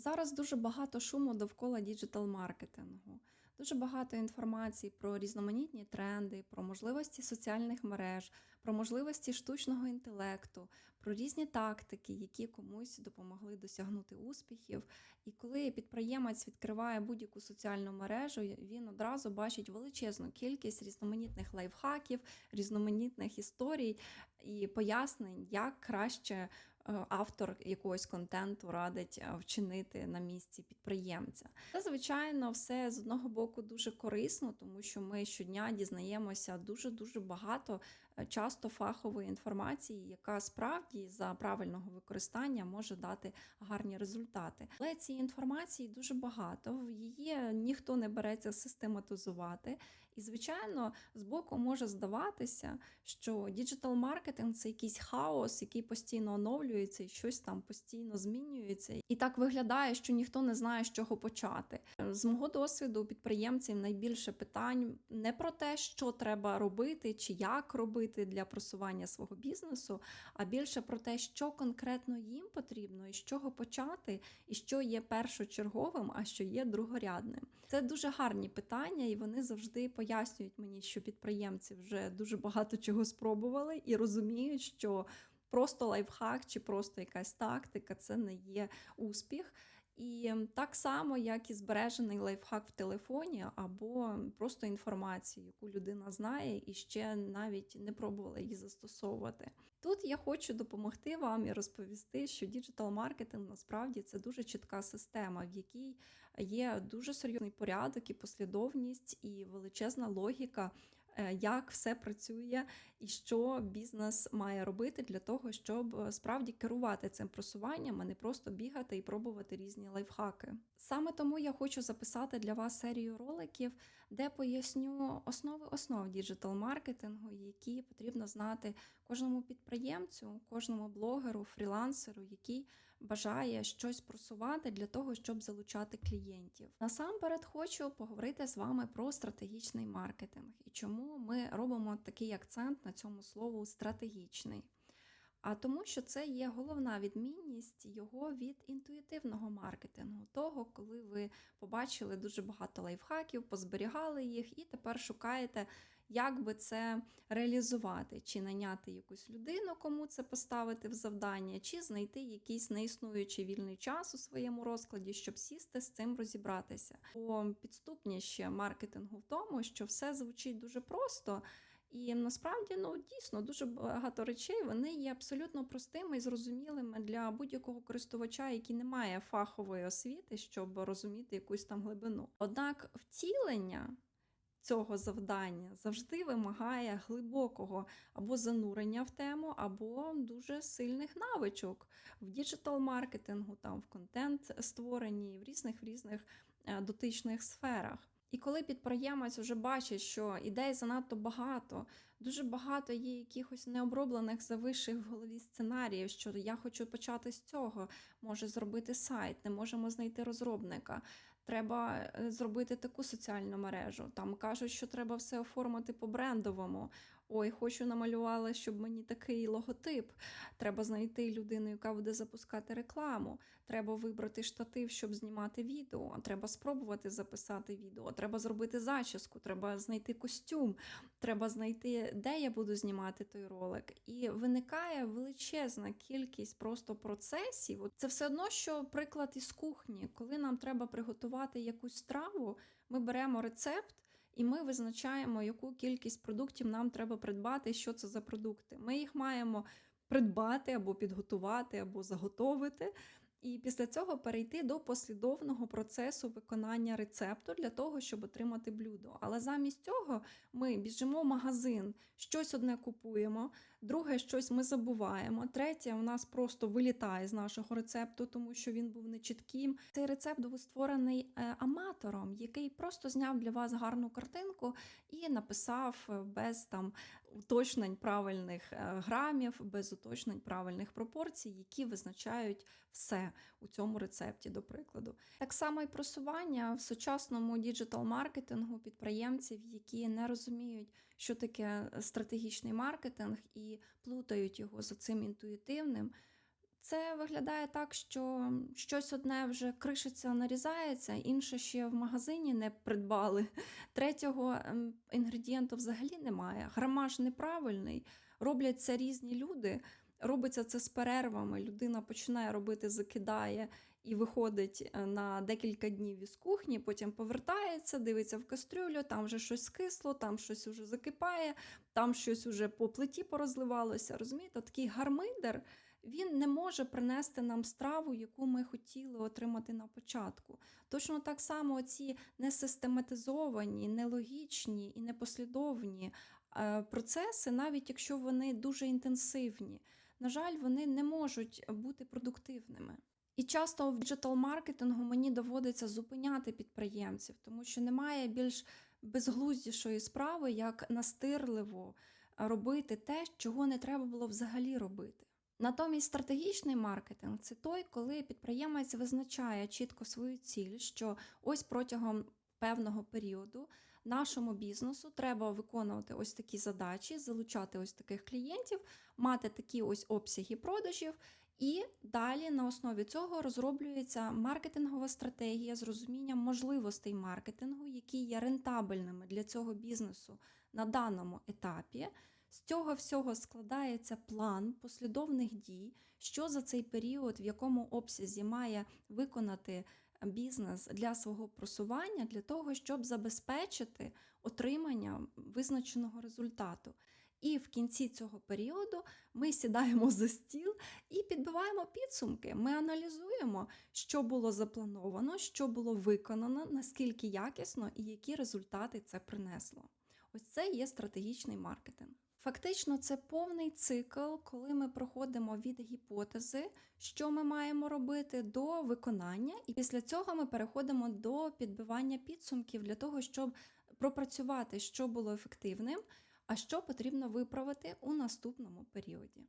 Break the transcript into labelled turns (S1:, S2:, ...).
S1: Зараз дуже багато шуму довкола діджитал-маркетингу, дуже багато інформації про різноманітні тренди, про можливості соціальних мереж, про можливості штучного інтелекту, про різні тактики, які комусь допомогли досягнути успіхів. І коли підприємець відкриває будь-яку соціальну мережу, він одразу бачить величезну кількість різноманітних лайфхаків, різноманітних історій і пояснень, як краще автор якогось контенту радить е, вчинити на місці підприємця. Це, звичайно, все з одного боку дуже корисно, тому що ми щодня дізнаємося дуже дуже багато е, часто фахової інформації, яка справді за правильного використання може дати гарні результати. Але цієї інформації дуже багато, її ніхто не береться систематизувати. І, звичайно, збоку може здаватися, що діджитал-маркетинг це якийсь хаос, який постійно оновлюється і щось там постійно змінюється. І так виглядає, що ніхто не знає, з чого почати. З мого досвіду у підприємців найбільше питань не про те, що треба робити чи як робити для просування свого бізнесу, а більше про те, що конкретно їм потрібно, і з чого почати, і що є першочерговим, а що є другорядним. Це дуже гарні питання, і вони завжди пояснюють мені, що підприємці вже дуже багато чого спробували і розуміють, що просто лайфхак чи просто якась тактика це не є успіх. І так само, як і збережений лайфхак в телефоні, або просто інформацію, яку людина знає і ще навіть не пробувала її застосовувати. Тут я хочу допомогти вам і розповісти, що діджитал-маркетинг насправді це дуже чітка система, в якій є дуже серйозний порядок і послідовність, і величезна логіка е, як все працює і що бізнес має робити для того, щоб е, справді керувати цим просуванням, а не просто бігати і пробувати різні лайфхаки. Саме тому я хочу записати для вас серію роликів, де поясню основи основ діджитал-маркетингу, які потрібно знати кожному підприємцю, кожному блогеру, фрілансеру, який бажає щось просувати для того, щоб залучати клієнтів. Насамперед хочу поговорити з вами про стратегічний маркетинг і чому ми робимо такий акцент на цьому слову стратегічний. А тому, що це є головна відмінність його від інтуїтивного маркетингу, того, коли ви побачили дуже багато лайфхаків, позберігали їх, і тепер шукаєте, як би це реалізувати, чи наняти якусь людину, кому це поставити в завдання, чи знайти якийсь неіснуючий вільний час у своєму розкладі, щоб сісти з цим розібратися. Бо підступніше маркетингу в тому, що все звучить дуже просто. І насправді ну дійсно дуже багато речей вони є абсолютно простими і зрозумілими для будь-якого користувача, який не має фахової освіти, щоб розуміти якусь там глибину. Однак втілення цього завдання завжди вимагає глибокого або занурення в тему, або дуже сильних навичок в діджитал-маркетингу, там в контент створенні, в різних різних е, дотичних сферах. І коли підприємець вже бачить, що ідей занадто багато, дуже багато є якихось необроблених завиших в голові сценаріїв, що я хочу почати з цього, може зробити сайт, не можемо знайти розробника. Треба е, зробити таку соціальну мережу. Там кажуть, що треба все оформити по брендовому. Ой, хочу намалювала, щоб мені такий логотип. Треба знайти людину, яка буде запускати рекламу. Треба вибрати штатив, щоб знімати відео. Треба спробувати записати відео. Треба зробити зачіску, треба знайти костюм, треба знайти, де я буду знімати той ролик. І виникає величезна кількість просто процесів. Це все одно, що приклад із кухні, коли нам треба приготувати якусь страву, ми беремо рецепт. І ми визначаємо, яку кількість продуктів нам треба придбати, що це за продукти. Ми їх маємо придбати або підготувати, або заготовити. І після цього перейти до послідовного процесу виконання рецепту для того, щоб отримати блюдо. Але замість цього ми біжимо в магазин, щось одне купуємо, друге щось ми забуваємо. Третє у нас просто вилітає з нашого рецепту, тому що він був нечітким. Цей рецепт був створений е, аматором, який просто зняв для вас гарну картинку і написав е, без там уточнень правильних е, грамів, без уточнень правильних пропорцій, які визначають все у цьому рецепті, до прикладу. Так само і просування в сучасному діджитал-маркетингу підприємців, які не розуміють, що таке стратегічний маркетинг, і плутають його за цим інтуїтивним. Це виглядає так, що щось одне вже кришиться, нарізається, інше ще в магазині не придбали. Третього ем, інгредієнту взагалі немає. Грамаж неправильний, роблять це різні люди. Робиться це з перервами. Людина починає робити, закидає і виходить е, на декілька днів із кухні, потім повертається, дивиться в кастрюлю, там вже щось скисло, там щось уже закипає, там щось уже по плиті порозливалося. Розумієте, такий гармидер він не може принести нам страву, яку ми хотіли отримати на початку. Точно так само ці несистематизовані, нелогічні і непослідовні е, процеси, навіть якщо вони дуже інтенсивні, на жаль, вони не можуть бути продуктивними. І часто в діджитал-маркетингу мені доводиться зупиняти підприємців, тому що немає більш безглуздішої справи, як настирливо робити те, чого не треба було взагалі робити. Натомість стратегічний маркетинг це той, коли підприємець визначає чітко свою ціль, що ось протягом певного періоду нашому бізнесу треба виконувати ось такі задачі, залучати ось таких клієнтів, мати такі ось обсяги продажів. І далі на основі цього розроблюється маркетингова стратегія з розумінням можливостей маркетингу, які є рентабельними для цього бізнесу на даному етапі. З цього всього складається план послідовних дій, що за цей період, в якому обсязі має виконати бізнес для свого просування, для того, щоб забезпечити отримання визначеного результату. І в кінці цього періоду ми сідаємо за стіл і підбиваємо підсумки. Ми аналізуємо, що було заплановано, що було виконано, наскільки якісно і які результати це принесло. Ось це є стратегічний маркетинг. Фактично, це повний цикл, коли ми проходимо від гіпотези, що ми маємо робити, до виконання, і після цього ми переходимо до підбивання підсумків для того, щоб пропрацювати, що було ефективним, а що потрібно виправити у наступному періоді.